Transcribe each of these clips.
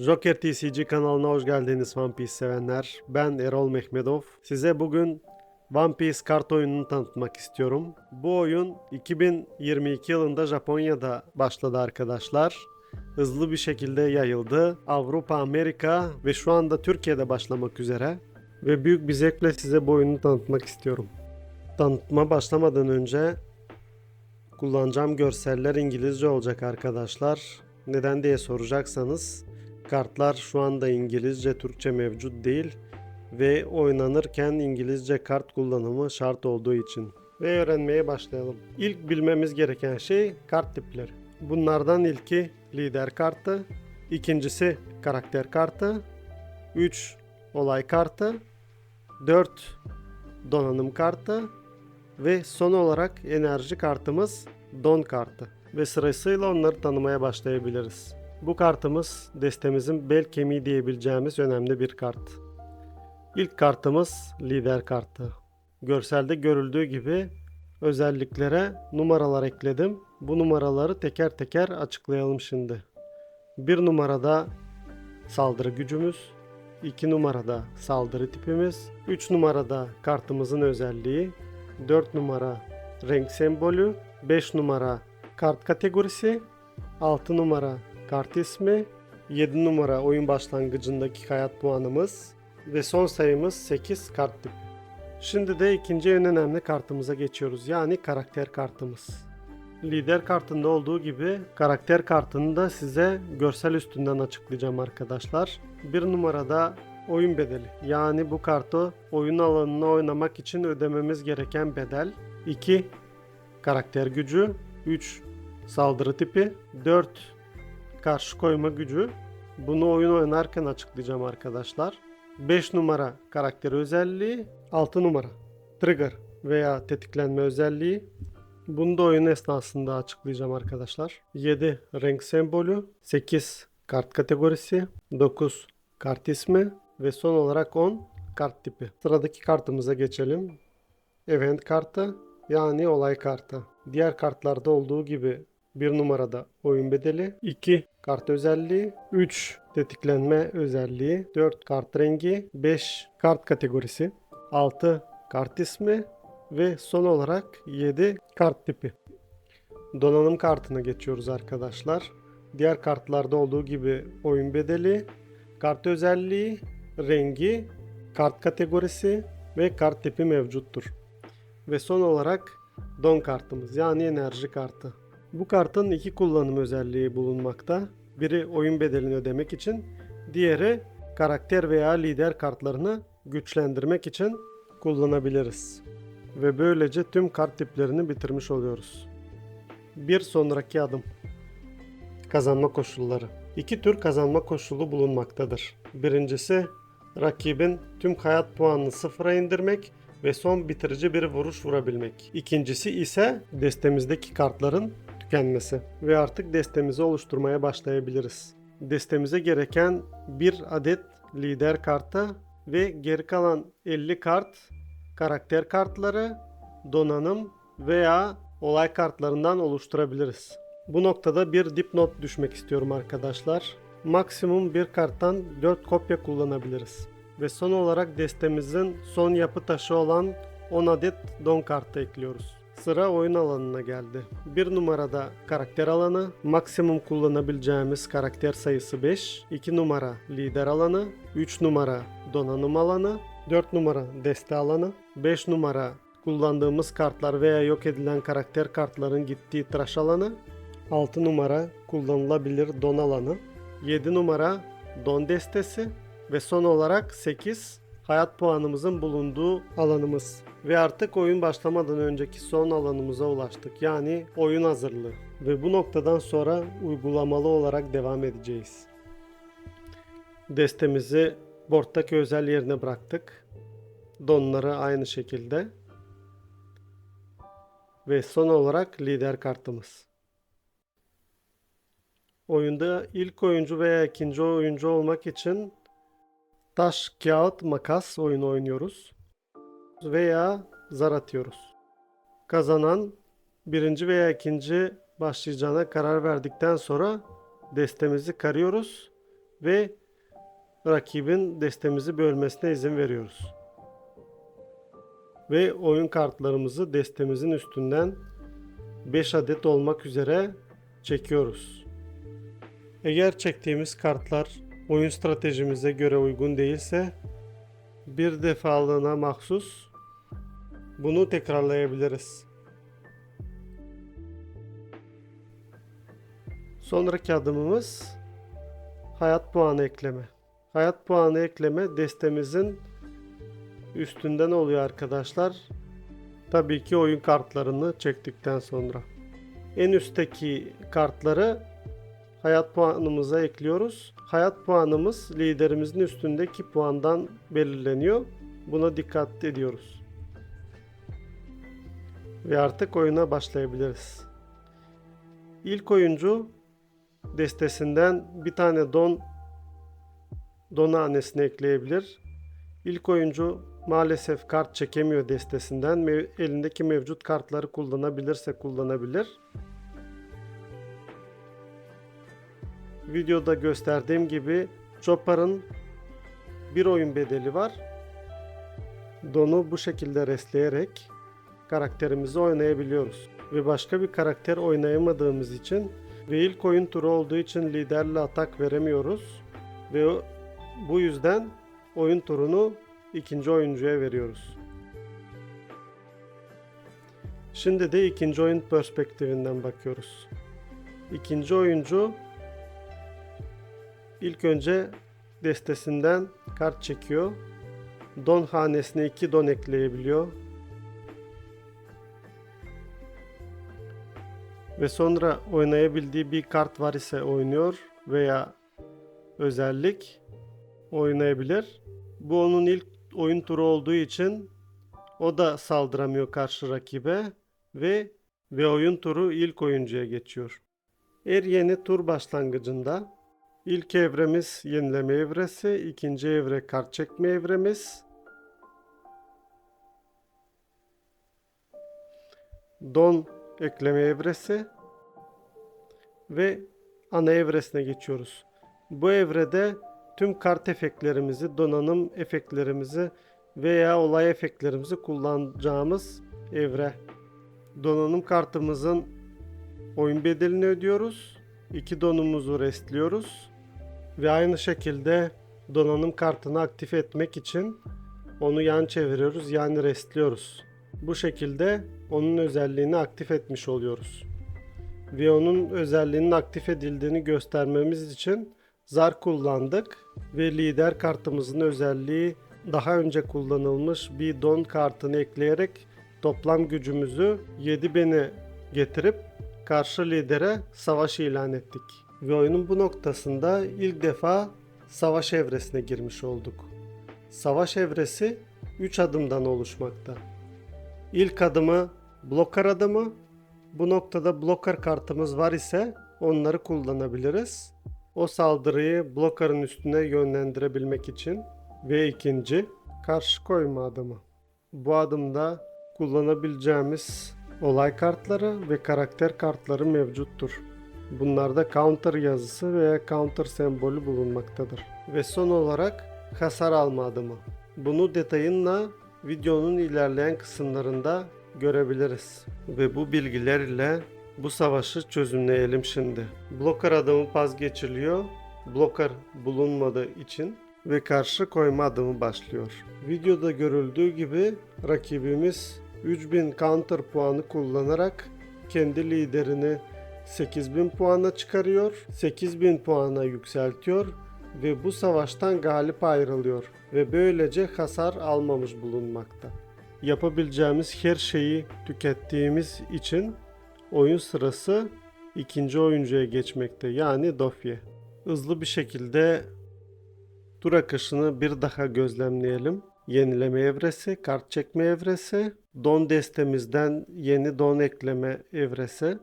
Joker TCG kanalına hoş geldiniz One Piece sevenler. Ben Erol Mehmedov. Size bugün One Piece kart oyununu tanıtmak istiyorum. Bu oyun 2022 yılında Japonya'da başladı arkadaşlar. Hızlı bir şekilde yayıldı. Avrupa, Amerika ve şu anda Türkiye'de başlamak üzere. Ve büyük bir zevkle size bu oyunu tanıtmak istiyorum. Tanıtma başlamadan önce kullanacağım görseller İngilizce olacak arkadaşlar. Neden diye soracaksanız kartlar şu anda İngilizce, Türkçe mevcut değil ve oynanırken İngilizce kart kullanımı şart olduğu için. Ve öğrenmeye başlayalım. İlk bilmemiz gereken şey kart tipleri. Bunlardan ilki lider kartı, ikincisi karakter kartı, 3 olay kartı, 4 donanım kartı ve son olarak enerji kartımız don kartı. Ve sırasıyla onları tanımaya başlayabiliriz. Bu kartımız destemizin bel kemiği diyebileceğimiz önemli bir kart. İlk kartımız lider kartı. Görselde görüldüğü gibi özelliklere numaralar ekledim. Bu numaraları teker teker açıklayalım şimdi. Bir numarada saldırı gücümüz, 2 numarada saldırı tipimiz, 3 numarada kartımızın özelliği, 4 numara renk sembolü, 5 numara kart kategorisi, 6 numara kart ismi, 7 numara oyun başlangıcındaki hayat puanımız ve son sayımız 8 kart tipi. Şimdi de ikinci en önemli kartımıza geçiyoruz. Yani karakter kartımız. Lider kartında olduğu gibi karakter kartını da size görsel üstünden açıklayacağım arkadaşlar. Bir numarada oyun bedeli. Yani bu kartı oyun alanına oynamak için ödememiz gereken bedel. 2 karakter gücü. 3 saldırı tipi. 4 karşı koyma gücü. Bunu oyun oynarken açıklayacağım arkadaşlar. 5 numara karakter özelliği. 6 numara trigger veya tetiklenme özelliği. Bunu da oyun esnasında açıklayacağım arkadaşlar. 7 renk sembolü. 8 kart kategorisi. 9 kart ismi. Ve son olarak 10 kart tipi. Sıradaki kartımıza geçelim. Event kartı yani olay kartı. Diğer kartlarda olduğu gibi bir numarada oyun bedeli, 2 kart özelliği, 3 tetiklenme özelliği, 4 kart rengi, 5 kart kategorisi, 6 kart ismi ve son olarak 7 kart tipi. Donanım kartına geçiyoruz arkadaşlar. Diğer kartlarda olduğu gibi oyun bedeli, kart özelliği, rengi, kart kategorisi ve kart tipi mevcuttur. Ve son olarak don kartımız yani enerji kartı. Bu kartın iki kullanım özelliği bulunmakta. Biri oyun bedelini ödemek için, diğeri karakter veya lider kartlarını güçlendirmek için kullanabiliriz. Ve böylece tüm kart tiplerini bitirmiş oluyoruz. Bir sonraki adım. Kazanma koşulları. İki tür kazanma koşulu bulunmaktadır. Birincisi rakibin tüm hayat puanını sıfıra indirmek ve son bitirici bir vuruş vurabilmek. İkincisi ise destemizdeki kartların tükenmesi ve artık destemizi oluşturmaya başlayabiliriz. Destemize gereken bir adet lider kartı ve geri kalan 50 kart karakter kartları, donanım veya olay kartlarından oluşturabiliriz. Bu noktada bir dipnot düşmek istiyorum arkadaşlar. Maksimum bir karttan 4 kopya kullanabiliriz. Ve son olarak destemizin son yapı taşı olan 10 adet don kartı ekliyoruz. Sıra oyun alanına geldi. Bir numarada karakter alanı, maksimum kullanabileceğimiz karakter sayısı 5. 2 numara lider alanı, 3 numara donanım alanı, 4 numara deste alanı, 5 numara kullandığımız kartlar veya yok edilen karakter kartların gittiği tıraş alanı, 6 numara kullanılabilir don alanı, 7 numara don destesi ve son olarak 8 hayat puanımızın bulunduğu alanımız. Ve artık oyun başlamadan önceki son alanımıza ulaştık. Yani oyun hazırlığı. Ve bu noktadan sonra uygulamalı olarak devam edeceğiz. Destemizi board'taki özel yerine bıraktık. Donları aynı şekilde. Ve son olarak lider kartımız. Oyunda ilk oyuncu veya ikinci oyuncu olmak için taş, kağıt, makas oyunu oynuyoruz. Veya zar atıyoruz. Kazanan birinci veya ikinci başlayacağına karar verdikten sonra destemizi karıyoruz ve rakibin destemizi bölmesine izin veriyoruz. Ve oyun kartlarımızı destemizin üstünden 5 adet olmak üzere çekiyoruz. Eğer çektiğimiz kartlar oyun stratejimize göre uygun değilse bir defalığına mahsus bunu tekrarlayabiliriz. Sonraki adımımız hayat puanı ekleme. Hayat puanı ekleme destemizin üstünden oluyor arkadaşlar. Tabii ki oyun kartlarını çektikten sonra. En üstteki kartları hayat puanımıza ekliyoruz. Hayat puanımız liderimizin üstündeki puandan belirleniyor. Buna dikkat ediyoruz. Ve artık oyuna başlayabiliriz. İlk oyuncu destesinden bir tane don don hanesine ekleyebilir. İlk oyuncu maalesef kart çekemiyor destesinden. Elindeki mevcut kartları kullanabilirse kullanabilir. Videoda gösterdiğim gibi Chopper'ın bir oyun bedeli var. Don'u bu şekilde restleyerek karakterimizi oynayabiliyoruz. Ve başka bir karakter oynayamadığımız için ve ilk oyun turu olduğu için liderle atak veremiyoruz. Ve bu yüzden oyun turunu ikinci oyuncuya veriyoruz. Şimdi de ikinci oyun perspektifinden bakıyoruz. İkinci oyuncu ilk önce destesinden kart çekiyor. Don hanesine 2 don ekleyebiliyor. Ve sonra oynayabildiği bir kart var ise oynuyor veya özellik oynayabilir. Bu onun ilk oyun turu olduğu için o da saldıramıyor karşı rakibe ve ve oyun turu ilk oyuncuya geçiyor. Er yeni tur başlangıcında ilk evremiz yenileme evresi, ikinci evre kart çekme evremiz. Don ekleme evresi ve ana evresine geçiyoruz. Bu evrede tüm kart efektlerimizi, donanım efektlerimizi veya olay efektlerimizi kullanacağımız evre. Donanım kartımızın oyun bedelini ödüyoruz. İki donumuzu restliyoruz. Ve aynı şekilde donanım kartını aktif etmek için onu yan çeviriyoruz yani restliyoruz. Bu şekilde onun özelliğini aktif etmiş oluyoruz. Ve onun özelliğinin aktif edildiğini göstermemiz için zar kullandık ve lider kartımızın özelliği daha önce kullanılmış bir don kartını ekleyerek toplam gücümüzü 7000'e getirip karşı lidere savaş ilan ettik. Ve oyunun bu noktasında ilk defa savaş evresine girmiş olduk. Savaş evresi 3 adımdan oluşmakta. İlk adımı blocker adımı. Bu noktada blocker kartımız var ise onları kullanabiliriz. O saldırıyı blokkarın üstüne yönlendirebilmek için ve ikinci karşı koyma adımı. Bu adımda kullanabileceğimiz olay kartları ve karakter kartları mevcuttur. Bunlarda counter yazısı veya counter sembolü bulunmaktadır. Ve son olarak hasar alma adımı. Bunu detayınla videonun ilerleyen kısımlarında görebiliriz. Ve bu bilgiler ile bu savaşı çözümleyelim şimdi. Blocker adımı pas geçiliyor. Blocker bulunmadığı için ve karşı koyma adımı başlıyor. Videoda görüldüğü gibi rakibimiz 3000 counter puanı kullanarak kendi liderini 8000 puana çıkarıyor, 8000 puana yükseltiyor ve bu savaştan galip ayrılıyor ve böylece hasar almamış bulunmakta. Yapabileceğimiz her şeyi tükettiğimiz için oyun sırası ikinci oyuncuya geçmekte yani Dofye. Hızlı bir şekilde tur akışını bir daha gözlemleyelim. Yenileme evresi, kart çekme evresi, don destemizden yeni don ekleme evresi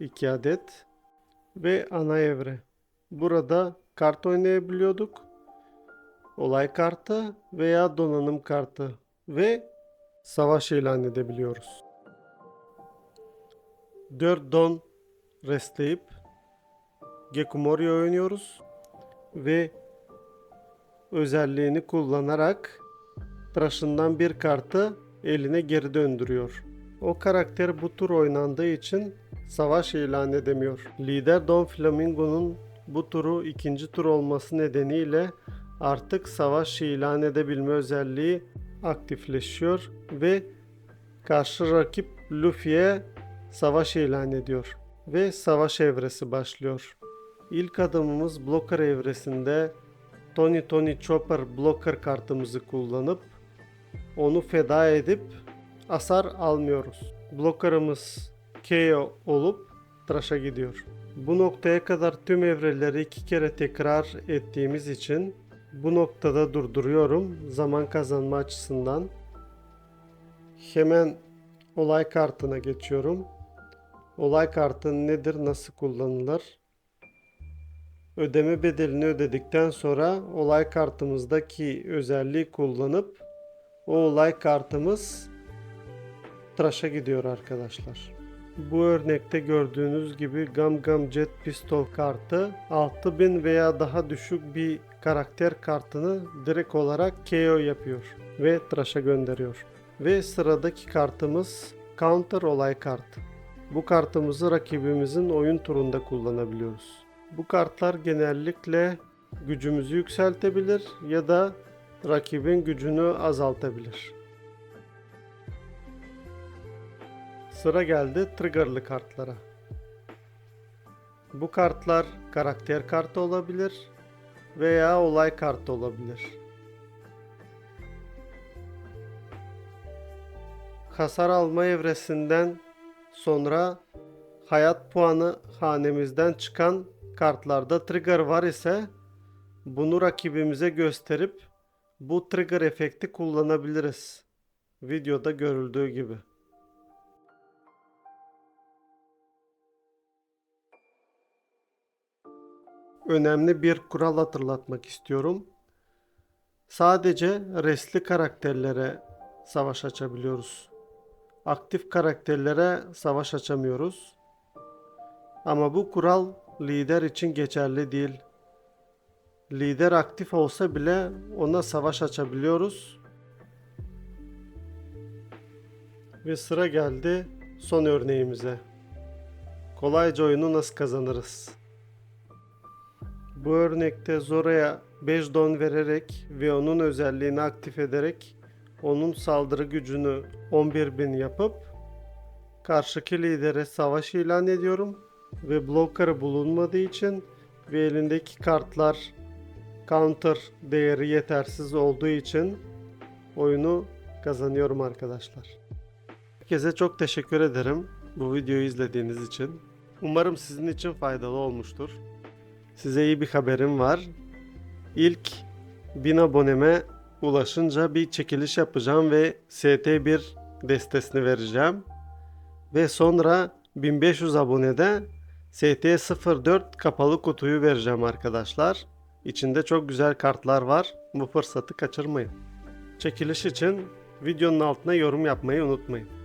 2 adet ve ana evre. Burada kart oynayabiliyorduk. Olay kartı veya donanım kartı ve savaş ilan edebiliyoruz. 4 don restleyip Gekumori oynuyoruz ve özelliğini kullanarak tıraşından bir kartı eline geri döndürüyor. O karakter bu tur oynandığı için savaş ilan edemiyor. Lider Don Flamingo'nun bu turu ikinci tur olması nedeniyle artık savaş ilan edebilme özelliği aktifleşiyor ve karşı rakip Luffy'ye savaş ilan ediyor ve savaş evresi başlıyor. İlk adımımız Blocker evresinde Tony Tony Chopper Blocker kartımızı kullanıp onu feda edip hasar almıyoruz. Bloklarımız KO olup tıraşa gidiyor. Bu noktaya kadar tüm evreleri iki kere tekrar ettiğimiz için bu noktada durduruyorum zaman kazanma açısından. Hemen olay kartına geçiyorum. Olay kartı nedir, nasıl kullanılır? Ödeme bedelini ödedikten sonra olay kartımızdaki özelliği kullanıp o olay kartımız tıraşa gidiyor arkadaşlar. Bu örnekte gördüğünüz gibi Gam Gam Jet Pistol kartı 6000 veya daha düşük bir karakter kartını direkt olarak KO yapıyor ve tıraşa gönderiyor. Ve sıradaki kartımız Counter olay kartı. Bu kartımızı rakibimizin oyun turunda kullanabiliyoruz. Bu kartlar genellikle gücümüzü yükseltebilir ya da rakibin gücünü azaltabilir. Sıra geldi triggerlı kartlara. Bu kartlar karakter kartı olabilir veya olay kartı olabilir. Hasar alma evresinden sonra hayat puanı hanemizden çıkan kartlarda trigger var ise bunu rakibimize gösterip bu trigger efekti kullanabiliriz. Videoda görüldüğü gibi. Önemli bir kural hatırlatmak istiyorum. Sadece restli karakterlere savaş açabiliyoruz. Aktif karakterlere savaş açamıyoruz. Ama bu kural lider için geçerli değil. Lider aktif olsa bile ona savaş açabiliyoruz. Ve sıra geldi son örneğimize. Kolayca oyunu nasıl kazanırız? Bu örnekte Zora'ya 5 don vererek ve onun özelliğini aktif ederek onun saldırı gücünü 11.000 yapıp karşıki lidere savaş ilan ediyorum ve blokları bulunmadığı için ve elindeki kartlar counter değeri yetersiz olduğu için oyunu kazanıyorum arkadaşlar. Herkese çok teşekkür ederim bu videoyu izlediğiniz için. Umarım sizin için faydalı olmuştur. Size iyi bir haberim var. İlk 1000 aboneme ulaşınca bir çekiliş yapacağım ve ST1 destesini vereceğim. Ve sonra 1500 abonede ST04 kapalı kutuyu vereceğim arkadaşlar. İçinde çok güzel kartlar var. Bu fırsatı kaçırmayın. Çekiliş için videonun altına yorum yapmayı unutmayın.